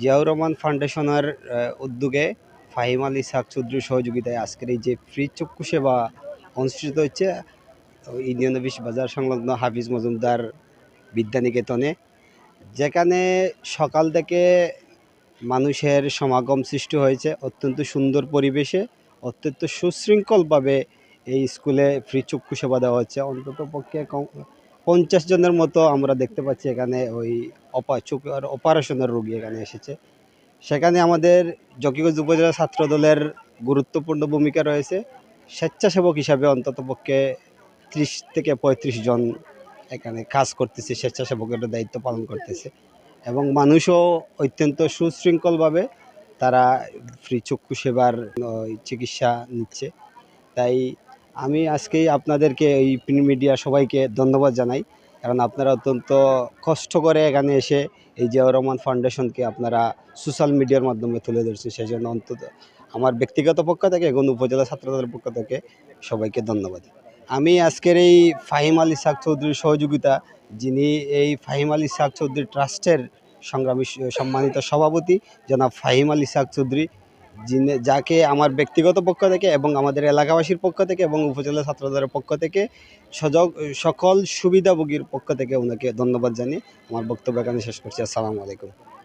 জিয়াউর রহমান ফাউন্ডেশনের উদ্যোগে ফাহিম আলী ইসাক চৌধুরীর সহযোগিতায় আজকের এই যে ফ্রি চক্ষু সেবা অনুষ্ঠিত হচ্ছে ওই ইন্ডিয়ান অফিস বাজার সংলগ্ন হাফিজ মজুমদার বিদ্যানিকেতনে, যেখানে সকাল থেকে মানুষের সমাগম সৃষ্টি হয়েছে। অত্যন্ত সুন্দর পরিবেশে, অত্যন্ত সুশৃঙ্খলভাবে এই স্কুলে ফ্রি চক্ষু সেবা দেওয়া হচ্ছে। অন্তত পক্ষে পঞ্চাশ জনের মতো আমরা দেখতে পাচ্ছি এখানে ওই অপা চোখের অপারেশনের রোগী এখানে এসেছে। সেখানে আমাদের জকিগঞ্জ উপজেলা ছাত্র দলের গুরুত্বপূর্ণ ভূমিকা রয়েছে। স্বেচ্ছাসেবক হিসাবে অন্তত পক্ষে ত্রিশ থেকে পঁয়ত্রিশ জন এখানে কাজ করতেছে, স্বেচ্ছাসেবকের দায়িত্ব পালন করতেছে এবং মানুষও অত্যন্ত সুশৃঙ্খলভাবে তারা ফ্রি চক্ষু সেবার চিকিৎসা নিচ্ছে। তাই আমি আজকেই আপনাদেরকে এই প্রিন্ট মিডিয়া সবাইকে ধন্যবাদ জানাই, কারণ আপনারা অত্যন্ত কষ্ট করে এখানে এসে এই জিয়াউর রহমান ফাউন্ডেশনকে আপনারা সোশ্যাল মিডিয়ার মাধ্যমে তুলে ধরছেন। সেই জন্য অন্তত আমার ব্যক্তিগত পক্ষ থেকে, এবং উপজেলা ছাত্রদের পক্ষ থেকে সবাইকে ধন্যবাদ। আমি আজকের এই ফাহিম আলী শাক চৌধুরীর সহযোগিতা, যিনি এই ফাহিম আলী শাক চৌধুরী ট্রাস্টের সংগ্রামী, সম্মানিত সভাপতি, জনাব ফাহিম আলী শাক চৌধুরী যিনি যাকে আমার ব্যক্তিগত পক্ষ থেকে এবং আমাদের এলাকাবাসীর পক্ষ থেকে এবং উপজেলা ছাত্রদের পক্ষ থেকে সজগ সকল সুবিধাভোগীর পক্ষ থেকে ওনাকে ধন্যবাদ জানিয়ে আমার বক্তব্য এখানে শেষ করছি। আসসালামু আলাইকুম।